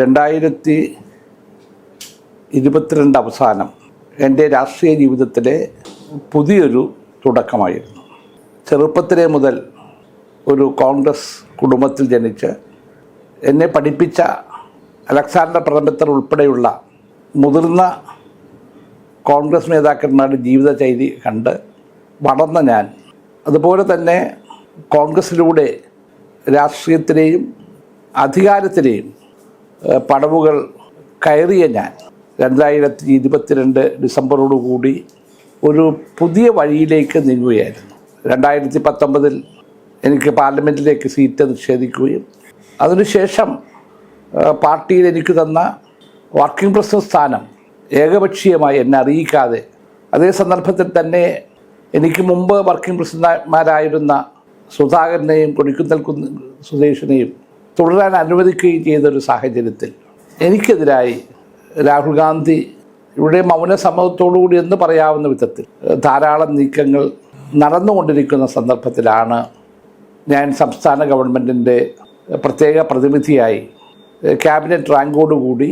രണ്ടായിരത്തി ഇരുപത്തിരണ്ട് അവസാനം എന്റെ രാഷ്ട്രീയ ജീവിതത്തിലെ പുതിയൊരു തുടക്കമായിരുന്നു. ചെറുപ്പത്തിലെ മുതൽ ഒരു കോൺഗ്രസ് കുടുംബത്തിൽ ജനിച്ച് എന്നെ പഠിപ്പിച്ച അലക്സാണ്ടർ പ്രതമ്പത്തർ ഉൾപ്പെടെയുള്ള മുതിർന്ന കോൺഗ്രസ് നേതാക്കന്മാരുടെ ജീവിതശൈലി കണ്ട് വളർന്ന ഞാൻ. അതുപോലെ തന്നെ കോൺഗ്രസ്സിലൂടെ രാഷ്ട്രീയത്തിലെയും അധികാരത്തിലെയും പടവുകൾ കയറിയ ഞാൻ രണ്ടായിരത്തി ഇരുപത്തിരണ്ട് ഡിസംബറോടുകൂടി ഒരു പുതിയ വഴിയിലേക്ക് നീങ്ങുകയായിരുന്നു. രണ്ടായിരത്തി പത്തൊമ്പതിൽ എനിക്ക് പാർലമെന്റിലേക്ക് സീറ്റ് നിഷേധിക്കുകയും അതിനുശേഷം പാർട്ടിയിൽ എനിക്ക് തന്ന വർക്കിംഗ് പ്രസിഡന്റ് സ്ഥാനം ഏകപക്ഷീയമായി എന്നെ അറിയിക്കാതെ അതേ സന്ദർഭത്തിൽ തന്നെ എനിക്ക് മുമ്പ് വർക്കിംഗ് പ്രസിഡന്റ്മാരായിരുന്ന സുധാകരനെയും കൊടിക്കുന്നൽ കുന്ന് സുധേഷിനെയും തുടരാൻ അനുവദിക്കുകയും ചെയ്തൊരു സാഹചര്യത്തിൽ എനിക്കെതിരായി രാഹുൽ ഗാന്ധി ഇവിടെ മൗന കൂടി എന്ന് പറയാവുന്ന വിധത്തിൽ ധാരാളം നീക്കങ്ങൾ നടന്നുകൊണ്ടിരിക്കുന്ന സന്ദർഭത്തിലാണ് ഞാൻ സംസ്ഥാന ഗവൺമെന്റിന്റെ പ്രത്യേക പ്രതിനിധിയായി ക്യാബിനറ്റ് റാങ്കോടുകൂടി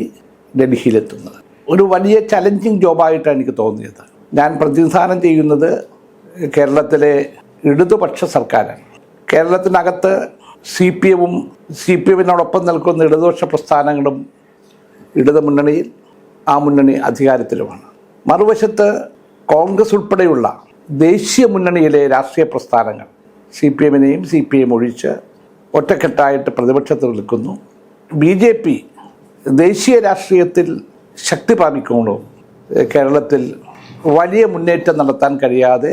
ഡൽഹിയിലെത്തുന്നത്. ഒരു വലിയ ചലഞ്ചിങ് ജോബായിട്ടാണ് എനിക്ക് തോന്നിയത്. ഞാൻ പ്രതിനിധാനം ചെയ്യുന്നത് കേരളത്തിലെ ഇടതുപക്ഷ സർക്കാരാണ്. കേരളത്തിനകത്ത് സി പി എമ്മും സി പി എമ്മിനോടൊപ്പം നിൽക്കുന്ന ഇടതുപക്ഷ പ്രസ്ഥാനങ്ങളും ഇടതു മുന്നണിയിൽ ആ മുന്നണി അധികാരത്തിലുമാണ്. മറുവശത്ത് കോൺഗ്രസ് ഉൾപ്പെടെയുള്ള ദേശീയ മുന്നണിയിലെ രാഷ്ട്രീയ പ്രസ്ഥാനങ്ങൾ സി പി എമ്മിനെയും സി പി എം ഒഴിച്ച് ഒറ്റക്കെട്ടായിട്ട് പ്രതിപക്ഷത്തിൽ നിൽക്കുന്നു. ബി ജെ പി ദേശീയ രാഷ്ട്രീയത്തിൽ ശക്തി പ്രാപിക്കുമ്പോൾ കേരളത്തിൽ വലിയ മുന്നേറ്റം നടത്താൻ കഴിയാതെ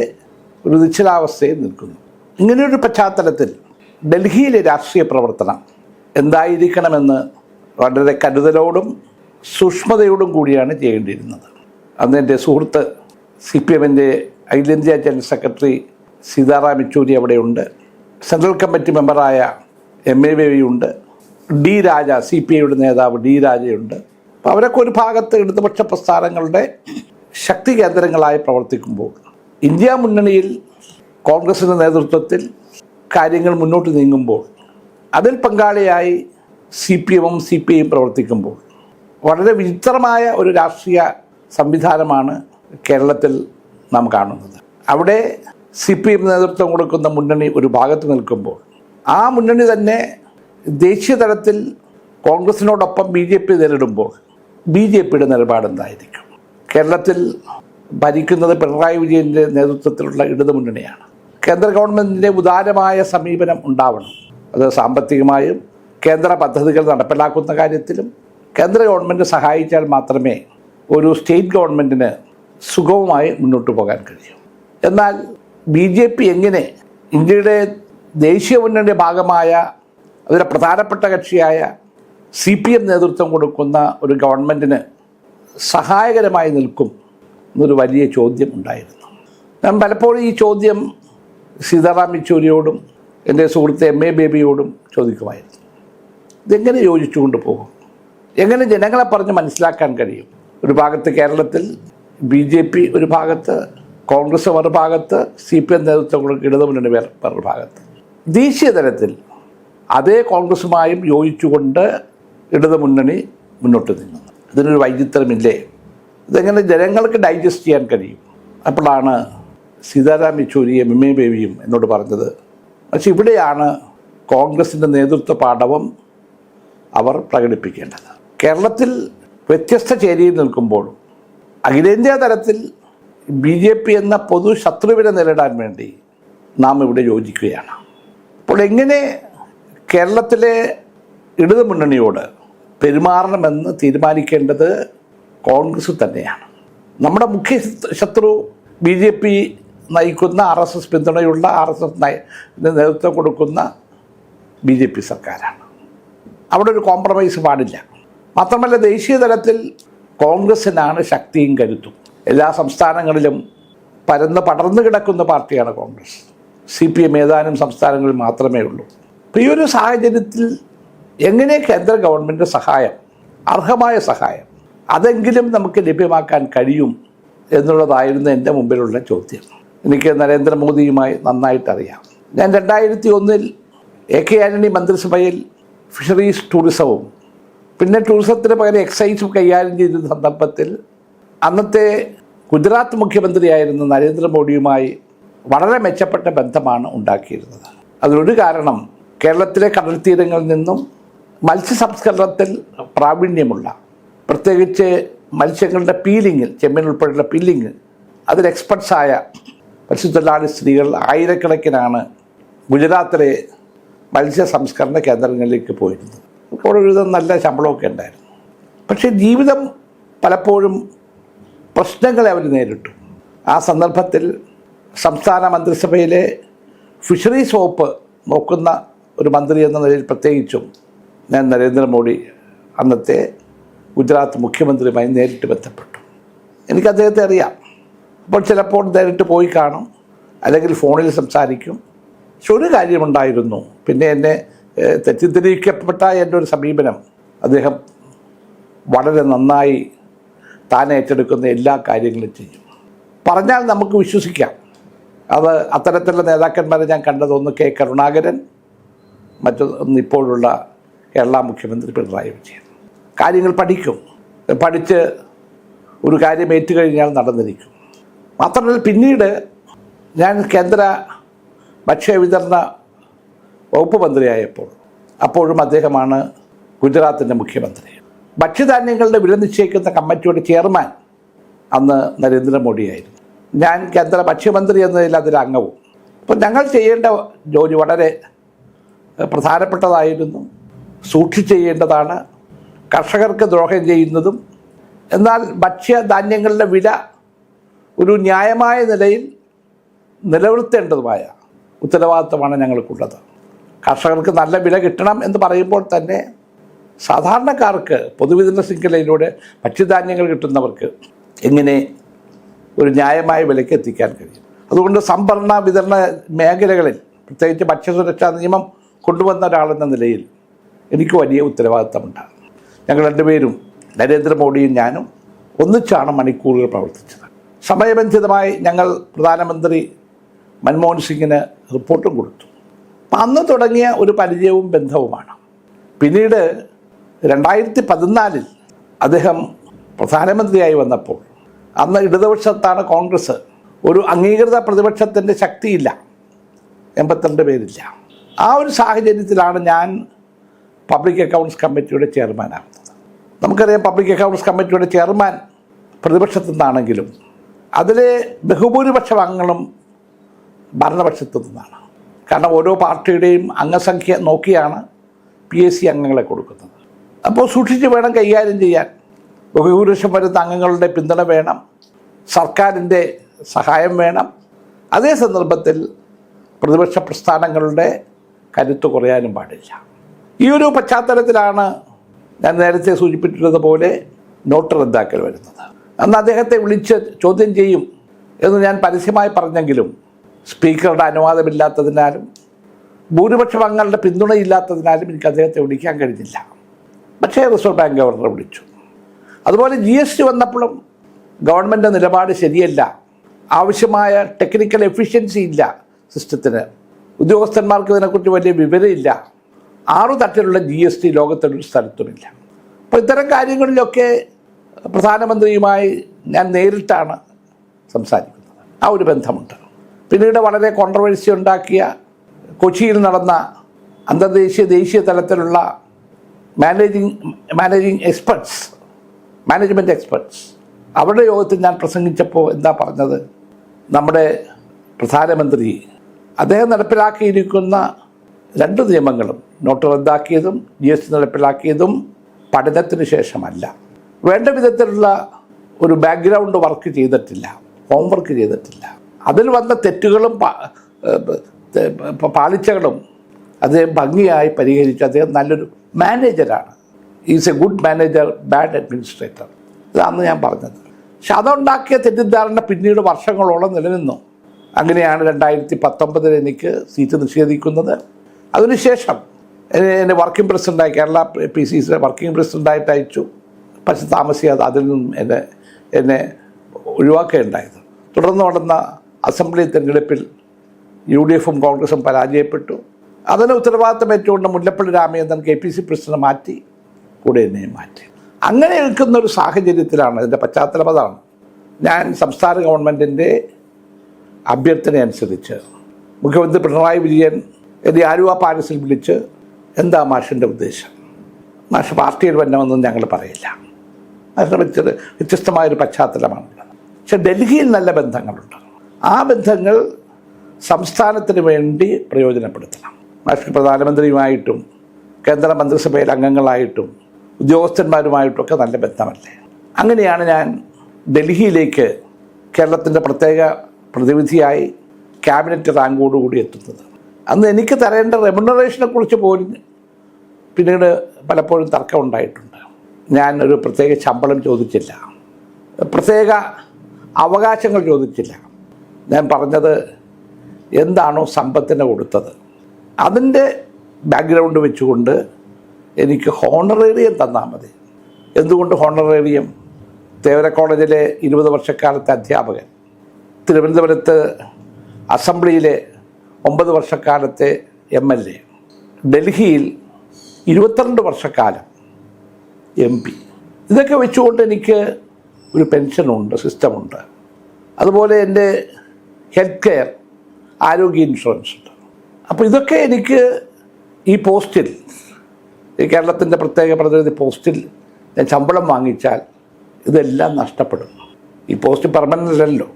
ഒരു നിശ്ചലാവസ്ഥയിൽ നിൽക്കുന്നു. ഇങ്ങനെയൊരു പശ്ചാത്തലത്തിൽ ഡൽഹിയിലെ രാഷ്ട്രീയ പ്രവർത്തനം എന്തായിരിക്കണമെന്ന് വളരെ കരുതലോടും സൂക്ഷ്മതയോടും കൂടിയാണ് ചെയ്യേണ്ടിയിരുന്നത്. അന്ന് എന്റെ സുഹൃത്ത് സി പി എമ്മിന്റെ അഖിലേന്ത്യാ ജനറൽ സെക്രട്ടറി സീതാറാം യെച്ചൂരി അവിടെയുണ്ട്. സെൻട്രൽ കമ്മിറ്റി മെമ്പറായ എം എ ഉണ്ട് ഡി രാജ സി പി ഐയുടെ നേതാവ് ഡി രാജയുണ്ട്. അപ്പോൾ അവരൊക്കെ ഒരു ഭാഗത്ത് ഇടതുപക്ഷ പ്രസ്ഥാനങ്ങളുടെ ശക്തി കേന്ദ്രങ്ങളായി പ്രവർത്തിക്കുമ്പോൾ ഇന്ത്യ മുന്നണിയിൽ കോൺഗ്രസിന്റെ നേതൃത്വത്തിൽ കാര്യങ്ങൾ മുന്നോട്ട് നീങ്ങുമ്പോൾ അതിൽ പങ്കാളിയായി സി പി എമ്മും സി പി ഐയും പ്രവർത്തിക്കുമ്പോൾ വളരെ വിചിത്രമായ ഒരു രാഷ്ട്രീയ സംവിധാനമാണ് കേരളത്തിൽ നാം കാണുന്നത്. അവിടെ സി പി എം നേതൃത്വം കൊടുക്കുന്ന മുന്നണി ഒരു ഭാഗത്ത് നിൽക്കുമ്പോൾ ആ മുന്നണി തന്നെ ദേശീയ തലത്തിൽ കോൺഗ്രസിനോടൊപ്പം ബി ജെ പി നേരിടുമ്പോൾ ബി ജെ പിയുടെ നിലപാടെന്തായിരിക്കും കേരളത്തിൽ ഭരിക്കുന്നത് പിണറായി വിജയന്റെ നേതൃത്വത്തിലുള്ള ഇടതു മുന്നണിയാണ്. കേന്ദ്ര ഗവൺമെന്റിന്റെ ഉദാരമായ സമീപനം ഉണ്ടാവണം. അത് സാമ്പത്തികമായും കേന്ദ്ര പദ്ധതികൾ നടപ്പിലാക്കുന്ന കാര്യത്തിലും കേന്ദ്ര ഗവൺമെന്റ് സഹായിച്ചാൽ മാത്രമേ ഒരു സ്റ്റേറ്റ് ഗവൺമെന്റിന് സുഗമമായി മുന്നോട്ട് പോകാൻ കഴിയൂ. എന്നാൽ ബി ജെ പി എങ്ങനെ ഇന്ത്യയുടെ ദേശീയ മുന്നണിയുടെ ഭാഗമായ അതിലെ പ്രധാനപ്പെട്ട കക്ഷിയായ സി പി എം നേതൃത്വം കൊടുക്കുന്ന ഒരു ഗവൺമെന്റിന് സഹായകരമായി നിൽക്കും എന്നൊരു വലിയ ചോദ്യം ഉണ്ടായിരുന്നു. ഞാൻ പലപ്പോഴും ഈ ചോദ്യം സീതാറാം യെച്ചൂരിയോടും എന്റെ സുഹൃത്ത് എം എ ബേബിയോടും ചോദിക്കുമായിരുന്നു. ഇതെങ്ങനെ യോജിച്ചുകൊണ്ട് പോകും? എങ്ങനെ ജനങ്ങളെ പറഞ്ഞ് മനസ്സിലാക്കാൻ കഴിയും? ഒരു ഭാഗത്ത് കേരളത്തിൽ ബി ജെ പി ഒരു ഭാഗത്ത് കോൺഗ്രസ് മറുഭാഗത്ത് സി പി എം നേതൃത്വം ഇടതുമുന്നണി വേറെ ഭാഗത്ത്. ദേശീയ തലത്തിൽ അതേ കോൺഗ്രസുമായും യോജിച്ചുകൊണ്ട് ഇടതുമുന്നണി മുന്നോട്ട് നീങ്ങുന്നു. ഇതിനൊരു വൈചിത്രമില്ലേ? ഇതെങ്ങനെ ജനങ്ങൾക്ക് ഡൈജസ്റ്റ് ചെയ്യാൻ കഴിയും? അപ്പോഴാണ് സീതാറാം യെച്ചൂരിയും എം എ ബേബിയും എന്നോട് പറഞ്ഞത്. പക്ഷെ ഇവിടെയാണ് കോൺഗ്രസിന്റെ നേതൃത്വ പാഠവും അവർ പ്രകടിപ്പിക്കേണ്ടത്. കേരളത്തിൽ വ്യത്യസ്ത ചേരിയിൽ നിൽക്കുമ്പോൾ അഖിലേന്ത്യാ തലത്തിൽ ബി ജെ പി എന്ന പൊതു ശത്രുവിനെ നേരിടാൻ വേണ്ടി നാം ഇവിടെ യോജിക്കുകയാണ്. അപ്പോൾ എങ്ങനെ കേരളത്തിലെ ഇടതു മുന്നണിയോട് പെരുമാറണമെന്ന് തീരുമാനിക്കേണ്ടത് കോൺഗ്രസ് തന്നെയാണ്. നമ്മുടെ മുഖ്യ ശത്രു ബി ജെ പി നയിക്കുന്ന ആർ എസ് എസ് പിന്തുണയുള്ള ആർ എസ് എസ് നയ നേതൃത്വം കൊടുക്കുന്ന ബി ജെ പി സർക്കാരാണ്. അവിടെ ഒരു കോംപ്രമൈസ് പാടില്ല. മാത്രമല്ല ദേശീയ തലത്തിൽ കോൺഗ്രസ്സിനാണ് ശക്തിയും കരുത്തും. എല്ലാ സംസ്ഥാനങ്ങളിലും പരന്ന് പടർന്നു കിടക്കുന്ന പാർട്ടിയാണ് കോൺഗ്രസ്. സി പി എം ഏതാനും സംസ്ഥാനങ്ങളിൽ മാത്രമേ ഉള്ളൂ. അപ്പോൾ ഈ ഒരു സാഹചര്യത്തിൽ എങ്ങനെ കേന്ദ്ര ഗവൺമെന്റ് സഹായം അർഹമായ സഹായം അതെങ്കിലും നമുക്ക് ലഭ്യമാക്കാൻ കഴിയും എന്നുള്ളതായിരുന്നു എന്റെ മുമ്പിലുള്ള ചോദ്യം. എനിക്ക് നരേന്ദ്രമോദിയുമായി നന്നായിട്ടറിയാം. ഞാൻ രണ്ടായിരത്തി ഒന്നിൽ എ കെ ആന്റണി മന്ത്രിസഭയിൽ ഫിഷറീസ് ടൂറിസവും പിന്നെ ടൂറിസത്തിന് പകരം എക്സൈസും കൈകാര്യം ചെയ്ത സന്ദർഭത്തിൽ അന്നത്തെ ഗുജറാത്ത് മുഖ്യമന്ത്രിയായിരുന്ന നരേന്ദ്രമോദിയുമായി വളരെ മെച്ചപ്പെട്ട ബന്ധമാണ് ഉണ്ടാക്കിയിരുന്നത്. അതിനൊരു കാരണം കേരളത്തിലെ കടൽ തീരങ്ങളിൽ നിന്നും മത്സ്യ സംസ്കരണത്തിൽ പ്രാവീണ്യമുള്ള പ്രത്യേകിച്ച് മത്സ്യങ്ങളുടെ പീലിങ്ങിൽ ചെമ്മീൻ ഉൾപ്പെടെയുള്ള പീലിങ് അതിൽ എക്സ്പെർട്സായ മത്സ്യത്തൊഴിലാളി സ്ത്രീകൾ ആയിരക്കണക്കിനാണ് ഗുജറാത്തിലെ മത്സ്യ സംസ്കരണ കേന്ദ്രങ്ങളിലേക്ക് പോയിരുന്നത്. അപ്പോൾ ഒരുവിധം നല്ല ശമ്പളമൊക്കെ ഉണ്ടായിരുന്നു. പക്ഷേ ജീവിതം പലപ്പോഴും പ്രശ്നങ്ങളെ അവർ നേരിട്ടു. ആ സന്ദർഭത്തിൽ സംസ്ഥാന മന്ത്രിസഭയിലെ ഫിഷറീസ് വകുപ്പ് നോക്കുന്ന ഒരു മന്ത്രി എന്ന നിലയിൽ പ്രത്യേകിച്ചും ഞാൻ നരേന്ദ്രമോദി അന്നത്തെ ഗുജറാത്ത് മുഖ്യമന്ത്രിയുമായി നേരിട്ട് ബന്ധപ്പെട്ടു. എനിക്ക് അദ്ദേഹത്തെ അറിയാം. അപ്പോൾ ചിലപ്പോൾ നേരിട്ട് പോയി കാണും അല്ലെങ്കിൽ ഫോണിൽ സംസാരിക്കും. പക്ഷെ ഒരു കാര്യമുണ്ടായിരുന്നു. പിന്നെ എന്നെ തെറ്റിദ്ധരിക്കപ്പെട്ട എന്റെ ഒരു സമീപനം. അദ്ദേഹം വളരെ നന്നായി താൻ ഏറ്റെടുക്കുന്ന എല്ലാ കാര്യങ്ങളും ചെയ്യും. പറഞ്ഞാൽ നമുക്ക് വിശ്വസിക്കാം. അത് അത്തരത്തിലുള്ള നേതാക്കന്മാരെ ഞാൻ കണ്ടത് ഒന്ന് കെ കരുണാകരൻ മറ്റൊന്ന് ഇപ്പോഴുള്ള കേരള മുഖ്യമന്ത്രി പിണറായി വിജയൻ. കാര്യങ്ങൾ പഠിക്കും. പഠിച്ച് ഒരു കാര്യം ഏറ്റുകഴിഞ്ഞാൽ നടന്നിരിക്കും. മാത്രമല്ല പിന്നീട് ഞാൻ കേന്ദ്ര ഭക്ഷ്യവിതരണ വകുപ്പ് മന്ത്രിയായപ്പോൾ അപ്പോഴും അദ്ദേഹമാണ് ഗുജറാത്തിന്റെ മുഖ്യമന്ത്രി. ഭക്ഷ്യധാന്യങ്ങളുടെ വില നിശ്ചയിക്കുന്ന കമ്മിറ്റിയുടെ ചെയർമാൻ അന്ന് നരേന്ദ്രമോദിയായിരുന്നു. ഞാൻ കേന്ദ്ര ഭക്ഷ്യമന്ത്രി എന്നതിൽ അതിൽ അംഗവും. അപ്പോൾ ഞങ്ങൾ ചെയ്യേണ്ട ജോലി വളരെ പ്രധാനപ്പെട്ടതായിരുന്നു. സൂക്ഷിച്ച് ചെയ്യേണ്ടതാണ്. കർഷകർക്ക് ദ്രോഹം ചെയ്യുന്നതും എന്നാൽ ഭക്ഷ്യധാന്യങ്ങളുടെ വില ഒരു ന്യായമായ നിലയിൽ നിലനിർത്തേണ്ടതുമായ ഉത്തരവാദിത്തമാണ് ഞങ്ങൾക്കുള്ളത്. കർഷകർക്ക് നല്ല വില കിട്ടണം എന്ന് പറയുമ്പോൾ തന്നെ സാധാരണക്കാർക്ക് പൊതുവിതരണ ശൃംഖലയിലൂടെ ഭക്ഷ്യധാന്യങ്ങൾ കിട്ടുന്നവർക്ക് എങ്ങനെ ഒരു ന്യായമായ വിലയ്ക്ക് എത്തിക്കാൻ കഴിയും? അതുകൊണ്ട് സംഭരണ വിതരണ മേഖലകളിൽ പ്രത്യേകിച്ച് ഭക്ഷ്യസുരക്ഷാ നിയമം കൊണ്ടുവന്ന ഒരാളെന്ന നിലയിൽ എനിക്ക് വലിയ ഉത്തരവാദിത്തമുണ്ട്. ഞങ്ങൾ രണ്ടുപേരും നരേന്ദ്രമോദിയും ഞാനും ഒന്നിച്ചാണ് മണിക്കൂറുകൾ പ്രവർത്തിച്ചത്. സമയബന്ധിതമായി ഞങ്ങൾ പ്രധാനമന്ത്രി മൻമോഹൻ സിംഗിന് റിപ്പോർട്ടും കൊടുത്തു. അന്ന് തുടങ്ങിയ ഒരു പരിചയവും ബന്ധവുമാണ്. പിന്നീട് രണ്ടായിരത്തി പതിനാലിൽ അദ്ദേഹം പ്രധാനമന്ത്രിയായി വന്നപ്പോൾ അന്ന് ഇടതുപക്ഷത്താണ് കോൺഗ്രസ്. ഒരു അംഗീകൃത പ്രതിപക്ഷത്തിന്റെ ശക്തിയില്ല. എൺപത്തിരണ്ട് പേരില്ല. ആ ഒരു സാഹചര്യത്തിലാണ് ഞാൻ പബ്ലിക് അക്കൗണ്ട്സ് കമ്മിറ്റിയുടെ ചെയർമാനാകുന്നത്. നമുക്കറിയാം പബ്ലിക് അക്കൗണ്ട്സ് കമ്മിറ്റിയുടെ ചെയർമാൻ പ്രതിപക്ഷത്തു നിന്നാണെങ്കിലും അതിലെ ബഹുഭൂരിപക്ഷം അംഗങ്ങളും ഭരണപക്ഷത്തു നിന്നാണ്. കാരണം ഓരോ പാർട്ടിയുടെയും അംഗസംഖ്യ നോക്കിയാണ് പി എസ് സി അംഗങ്ങളെ കൊടുക്കുന്നത്. അപ്പോൾ സൂക്ഷിച്ച് വേണം കൈകാര്യം ചെയ്യാൻ. ബഹുഭൂരിപക്ഷം വരുന്ന അംഗങ്ങളുടെ പിന്തുണ വേണം. സർക്കാരിന്റെ സഹായം വേണം. അതേ സന്ദർഭത്തിൽ പ്രതിപക്ഷ പ്രസ്ഥാനങ്ങളുടെ കരുത്ത് കുറയാനും പാടില്ല. ഈ ഒരു പശ്ചാത്തലത്തിലാണ് ഞാൻ നേരത്തെ സൂചിപ്പിച്ചിരുന്നതുപോലെ നോട്ട് റദ്ദാക്കൽ വരുന്നത്. അന്ന് അദ്ദേഹത്തെ വിളിച്ച് ചോദ്യം ചെയ്യും എന്ന് ഞാൻ പരസ്യമായി പറഞ്ഞെങ്കിലും സ്പീക്കറുടെ അനുവാദമില്ലാത്തതിനാലും ഭൂരിപക്ഷം അംഗങ്ങളുടെ പിന്തുണയില്ലാത്തതിനാലും എനിക്ക് അദ്ദേഹത്തെ വിളിക്കാൻ കഴിഞ്ഞില്ല. പക്ഷേ റിസർവ് ബാങ്ക് ഗവർണറെ വിളിച്ചു. അതുപോലെ ജി എസ് ടി വന്നപ്പോഴും ഗവൺമെന്റ് നിലപാട് ശരിയല്ല. ആവശ്യമായ ടെക്നിക്കൽ എഫിഷ്യൻസി ഇല്ല സിസ്റ്റത്തിന്. ഉദ്യോഗസ്ഥന്മാർക്ക് ഇതിനെക്കുറിച്ച് വലിയ വിവരമില്ല. ആറു തട്ടിലുള്ള ജി എസ് ടി ലോകത്തൊരു സ്ഥലത്തുമില്ല. അപ്പോൾ ഇത്തരം കാര്യങ്ങളിലൊക്കെ പ്രധാനമന്ത്രിയുമായി ഞാൻ നേരിട്ടാണ് സംസാരിക്കുന്നത്. ആ ഒരു ബന്ധമുണ്ട്. പിന്നീട് വളരെ കോൺട്രവേഴ്സി ഉണ്ടാക്കിയ കൊച്ചിയിൽ നടന്ന അന്തർദേശീയ ദേശീയ തലത്തിലുള്ള managing managing experts management experts അവരുടെ യോഗത്തിൽ ഞാൻ പ്രസംഗിച്ചപ്പോൾ എന്താ പറഞ്ഞത്? നമ്മുടെ പ്രധാനമന്ത്രി അദ്ദേഹം നടപ്പിലാക്കിയിരിക്കുന്ന രണ്ട് നിയമങ്ങളും നോട്ട് റദ്ദാക്കിയതും ജി എസ് ടി നടപ്പിലാക്കിയതും പഠനത്തിന് ശേഷമല്ല. വേണ്ട വിധത്തിലുള്ള ഒരു ബാക്ക്ഗ്രൗണ്ട് വർക്ക് ചെയ്തിട്ടില്ല ഹോംവർക്ക് ചെയ്തിട്ടില്ല. അതിൽ വന്ന തെറ്റുകളും പാളിച്ചകളും അദ്ദേഹം ഭംഗിയായി പരിഹരിച്ചു. അദ്ദേഹം നല്ലൊരു മാനേജരാണ് is a good manager bad administrator ഇതാണ് ഞാൻ പറഞ്ഞത്. പക്ഷെ അതുണ്ടാക്കിയ തെറ്റിദ്ധാരണ പിന്നീട് വർഷങ്ങളോളം നിലനിന്നു. അങ്ങനെയാണ് രണ്ടായിരത്തി പത്തൊമ്പതിൽ എനിക്ക് സീറ്റ് നിഷേധിക്കുന്നത്. അതിനുശേഷം എന്നെ വർക്കിംഗ് പ്രസിഡന്റായി കേരള പി സി സിയുടെ വർക്കിംഗ് പ്രസിഡന്റായിട്ട് അയച്ചു. പക്ഷെ താമസിയാതെ അതിൽ നിന്നും എന്നെ എന്നെ ഒഴിവാക്കുകയുണ്ടായത്. തുടർന്ന് നടന്ന അസംബ്ലി തെരഞ്ഞെടുപ്പിൽ യു ഡി എഫും കോൺഗ്രസും പരാജയപ്പെട്ടു. അതിന് ഉത്തരവാദിത്തം ഏറ്റുകൊണ്ട് Mullappally Ramachandran K P C president മാറ്റി കൂടെ എന്നെ മാറ്റി. അങ്ങനെ നിൽക്കുന്ന ഒരു സാഹചര്യത്തിലാണ് ഇതിന്റെ പശ്ചാത്തലം. അതാണ് ഞാൻ സംസ്ഥാന ഗവൺമെന്റിന്റെ അഭ്യർത്ഥന അനുസരിച്ച് മുഖ്യമന്ത്രി പിണറായി വിജയൻ എന്നെ ആലുവ പാലസിൽ വിളിച്ച് എന്താ മാഷിന്റെ ഉദ്ദേശം? മാഷ് പാർട്ടിയിൽ വരണമെന്നും ഞങ്ങൾ പറയില്ല. മാഷിനെ വെച്ചത് വ്യത്യസ്തമായൊരു പശ്ചാത്തലമാണുള്ളത് പക്ഷെ ഡൽഹിയിൽ നല്ല ബന്ധങ്ങളുണ്ട്. ആ ബന്ധങ്ങൾ സംസ്ഥാനത്തിന് വേണ്ടി പ്രയോജനപ്പെടുത്തണം. രാഷ്ട്രീയ പ്രധാനമന്ത്രിയുമായിട്ടും കേന്ദ്ര മന്ത്രിസഭയിൽ അംഗങ്ങളായിട്ടും ഉദ്യോഗസ്ഥന്മാരുമായിട്ടും ഒക്കെ നല്ല ബന്ധമല്ലേ? അങ്ങനെയാണ് ഞാൻ ഡൽഹിയിലേക്ക് കേരളത്തിന്റെ പ്രത്യേക പ്രതിനിധിയായി ക്യാബിനറ്റ് റാങ്കോടുകൂടി എത്തുന്നത്. അന്ന് എനിക്ക് തരേണ്ട റെമുനറേഷനെ കുറിച്ച് പോലും പിന്നീട് പലപ്പോഴും തർക്കം ഉണ്ടായിട്ടുണ്ട്. ഞാൻ ഒരു പ്രത്യേക ശമ്പളം ചോദിച്ചില്ല. പ്രത്യേക അവകാശങ്ങൾ ചോദിച്ചില്ല. ഞാൻ പറഞ്ഞത് എന്താണോ സമ്പത്തിന് കൊടുത്തത്. അതിന്റെ ബാക്ക്ഗ്രൗണ്ട് വെച്ചുകൊണ്ട് എനിക്ക് ഹോണറേറിയം തന്നാൽ മതി. എന്തുകൊണ്ട് ഹോണറേറിയം തേവര കോളേജിലെ ഇരുപത് വർഷക്കാലത്തെ അധ്യാപകൻ. തിരുവനന്തപുരത്ത് അസംബ്ലിയിലെ ഒമ്പത് വർഷക്കാലത്തെ എം എൽ എ. ഡൽഹിയിൽ ഇരുപത്തിരണ്ട് വർഷക്കാലം എം പി. ഇതൊക്കെ വെച്ചുകൊണ്ട് എനിക്ക് ഒരു പെൻഷനുണ്ട് സിസ്റ്റമുണ്ട്. അതുപോലെ എന്റെ ഹെൽത്ത് കെയർ ആരോഗ്യ ഇൻഷുറൻസ് ഉണ്ട്. അപ്പോൾ ഇതൊക്കെ എനിക്ക് ഈ പോസ്റ്റിൽ ഈ കേരളത്തിന്റെ പ്രത്യേക പ്രതിനിധി പോസ്റ്റിൽ ഞാൻ ശമ്പളം വാങ്ങിച്ചാൽ ഇതെല്ലാം നഷ്ടപ്പെടും. ഈ പോസ്റ്റ് പെർമനന്റ് അല്ലല്ലോ.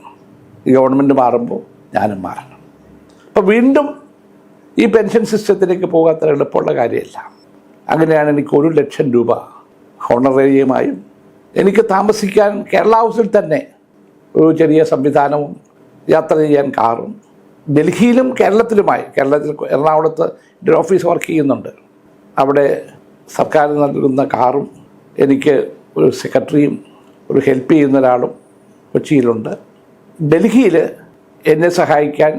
ഈ ഗവൺമെന്റ് മാറുമ്പോൾ ഞാനും മാറണം. അപ്പോൾ വീണ്ടും ഈ പെൻഷൻ സിസ്റ്റത്തിലേക്ക് പോകാത്ത എളുപ്പമുള്ള കാര്യമല്ല. അങ്ങനെയാണ് എനിക്ക് ഒരു ലക്ഷം രൂപ ഹോണറേറിയമായും എനിക്ക് താമസിക്കാൻ കേരള ഹൗസിൽ തന്നെ ഒരു ചെറിയ സംവിധാനവും യാത്ര ചെയ്യാൻ കാറും ഡൽഹിയിലും കേരളത്തിലുമായി കേരളത്തിൽ എറണാകുളത്ത് എന്റെ ഓഫീസ് വർക്ക് ചെയ്യുന്നുണ്ട്. അവിടെ സർക്കാർ നൽകുന്ന കാറും എനിക്ക് ഒരു സെക്രട്ടറിയും ഒരു ഹെൽപ്പ് ചെയ്യുന്ന ഒരാളും കൊച്ചിയിലുണ്ട്. ഡൽഹിയിൽ എന്നെ സഹായിക്കാൻ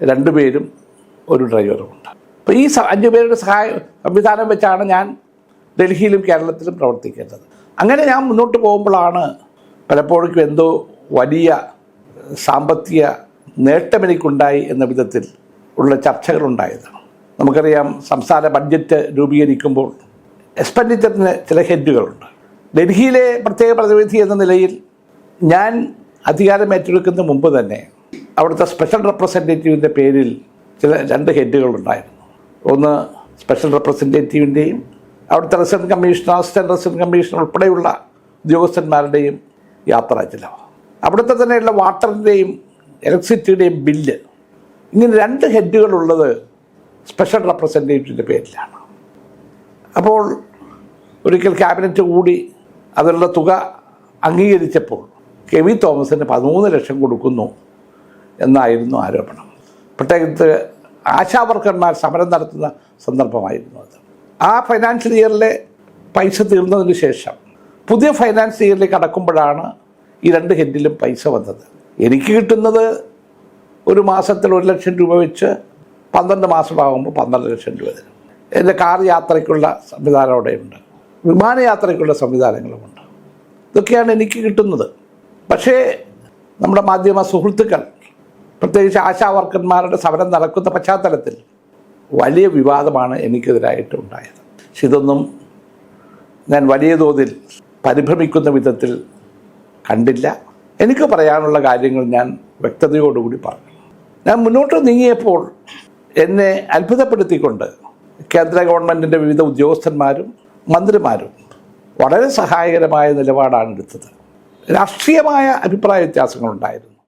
രണ്ടുപേരും ഒരു ഡ്രൈവറുമുണ്ട് അപ്പോൾ ഈ അഞ്ചു പേരുടെ സഹായ സംവിധാനം വെച്ചാണ് ഞാൻ ഡൽഹിയിലും കേരളത്തിലും പ്രവർത്തിക്കേണ്ടത്. അങ്ങനെ ഞാൻ മുന്നോട്ട് പോകുമ്പോഴാണ് പലപ്പോഴും എന്തോ വലിയ സാമ്പത്തിക നേട്ടം എനിക്കുണ്ടായി എന്ന വിധത്തിൽ ഉള്ള ചർച്ചകളുണ്ടായത്. നമുക്കറിയാം സംസ്ഥാന ബഡ്ജറ്റ് രൂപീകരിക്കുമ്പോൾ എക്സ്പെൻഡിച്ചറിന് ചില ഹെഡുകളുണ്ട്. ഡൽഹിയിലെ പ്രത്യേക പ്രതിനിധി എന്ന നിലയിൽ ഞാൻ അധികാരം ഏറ്റെടുക്കുന്ന മുമ്പ് തന്നെ അവിടുത്തെ സ്പെഷ്യൽ റെപ്രസെന്റേറ്റീവിന്റെ പേരിൽ ചില രണ്ട് ഹെഡുകളുണ്ടായിരുന്നു. ഒന്ന് സ്പെഷ്യൽ റെപ്രസെന്റേറ്റീവിന്റെയും അവിടുത്തെ resident commissioner assistant resident commissioner ഉൾപ്പെടെയുള്ള ഉദ്യോഗസ്ഥന്മാരുടെയും യാത്രാ ചിലവ്. അവിടുത്തെ തന്നെയുള്ള വാട്ടറിന്റെയും ഇലക്ട്രിസിറ്റിയുടെയും ബില്ല് ഇങ്ങനെ രണ്ട് ഹെഡുകളുള്ളത് സ്പെഷ്യൽ റെപ്രസെന്റേറ്റീവിന്റെ പേരിലാണ്. അപ്പോൾ ഒരിക്കൽ ക്യാബിനറ്റ് കൂടി അതിനുള്ള തുക അംഗീകരിച്ചപ്പോൾ കെ വി തോമസിന് പതിമൂന്ന് ലക്ഷം കൊടുക്കുന്നു എന്നായിരുന്നു ആരോപണം. പ്രത്യേകിച്ച് ആശാവർക്കർമാർ സമരം നടത്തുന്ന സന്ദർഭമായിരുന്നു അത്. ആ ഫൈനാൻഷ്യൽ ഇയറിലെ പൈസ തീർന്നതിന് ശേഷം പുതിയ ഫൈനാൻസ് ഇയറിലേക്ക് അടക്കുമ്പോഴാണ് ഈ രണ്ട് ഹെഡിലും പൈസ വന്നത്. എനിക്ക് കിട്ടുന്നത് ഒരു മാസത്തിൽ ഒരു ലക്ഷം രൂപ വെച്ച് പന്ത്രണ്ട് മാസമാകുമ്പോൾ പന്ത്രണ്ട് ലക്ഷം രൂപ തരും. എന്റെ കാർ യാത്രയ്ക്കുള്ള സംവിധാനം അവിടെയുണ്ട്. വിമാനയാത്രയ്ക്കുള്ള സംവിധാനങ്ങളുമുണ്ട്. ഇതൊക്കെയാണ് എനിക്ക് കിട്ടുന്നത്. പക്ഷേ നമ്മുടെ മാധ്യമ സുഹൃത്തുക്കൾ പ്രത്യേകിച്ച് ആശാ വർക്കർമാരുടെ സമരം നടക്കുന്ന പശ്ചാത്തലത്തിൽ വലിയ വിവാദമാണ് എനിക്കെതിരായിട്ട് ഉണ്ടായത്. പക്ഷെ ഇതൊന്നും ഞാൻ വലിയ തോതിൽ പരിഭ്രമിക്കുന്ന വിധത്തിൽ കണ്ടില്ല. എനിക്ക് പറയാനുള്ള കാര്യങ്ങൾ ഞാൻ വ്യക്തതയോടുകൂടി പറഞ്ഞു. ഞാൻ മുന്നോട്ട് നീങ്ങിയപ്പോൾ എന്നെ അത്ഭുതപ്പെടുത്തിക്കൊണ്ട് കേന്ദ്ര ഗവൺമെന്റിന്റെ വിവിധ ഉദ്യോഗസ്ഥന്മാരും മന്ത്രിമാരും വളരെ സഹായകരമായ നിലപാടാണ് എടുത്തത്. രാഷ്ട്രീയമായ അഭിപ്രായ വ്യത്യാസങ്ങളുണ്ടായിരുന്നു.